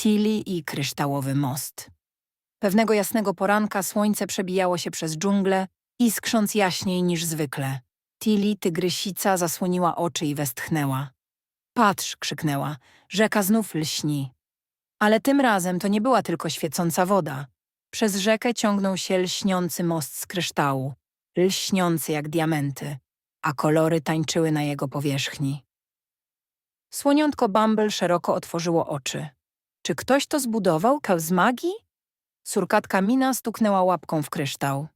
Tilly i kryształowy most. Pewnego jasnego poranka słońce przebijało się przez dżunglę, iskrząc jaśniej niż zwykle. Tilly, tygrysica, zasłoniła oczy i westchnęła. Patrz, krzyknęła, rzeka znów lśni. Ale tym razem to nie była tylko świecąca woda. Przez rzekę ciągnął się lśniący most z kryształu, lśniący jak diamenty, a kolory tańczyły na jego powierzchni. Słoniątko Bumble szeroko otworzyło oczy. Czy ktoś to zbudował, kał z magii? Surkatka Mina stuknęła łapką w kryształ.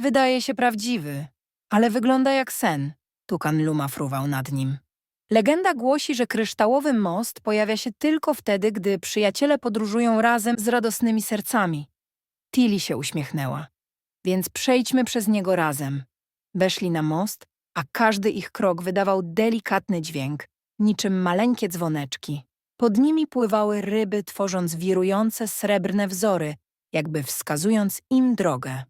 Wydaje się prawdziwy, ale wygląda jak sen. Tukan Luma fruwał nad nim. Legenda głosi, że kryształowy most pojawia się tylko wtedy, gdy przyjaciele podróżują razem z radosnymi sercami. Tilly się uśmiechnęła. Więc przejdźmy przez niego razem. Weszli na most, a każdy ich krok wydawał delikatny dźwięk, niczym maleńkie dzwoneczki. Pod nimi pływały ryby, tworząc wirujące srebrne wzory, jakby wskazując im drogę.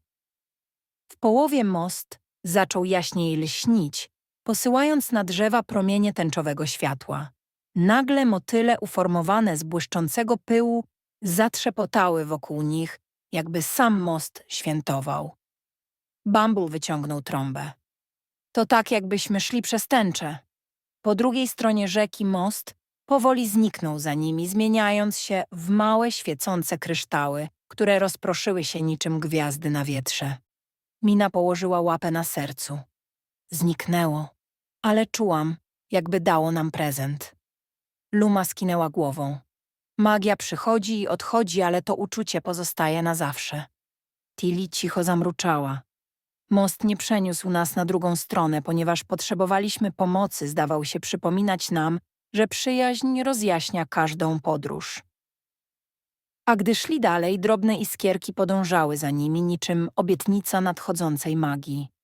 W połowie most zaczął jaśniej lśnić, posyłając na drzewa promienie tęczowego światła. Nagle motyle uformowane z błyszczącego pyłu zatrzepotały wokół nich, jakby sam most świętował. Bumble wyciągnął trąbę. To tak, jakbyśmy szli przez tęczę. Po drugiej stronie rzeki most powoli zniknął za nimi, zmieniając się w małe, świecące kryształy, które rozproszyły się niczym gwiazdy na wietrze. Mina położyła łapę na sercu. Zniknęło, ale czułam, jakby dało nam prezent. Luma skinęła głową. Magia przychodzi i odchodzi, ale to uczucie pozostaje na zawsze. Tilly cicho zamruczała. Most nie przeniósł nas na drugą stronę, ponieważ potrzebowaliśmy pomocy, zdawał się przypominać nam, że przyjaźń rozjaśnia każdą podróż. A gdy szli dalej, drobne iskierki podążały za nimi niczym obietnica nadchodzącej magii.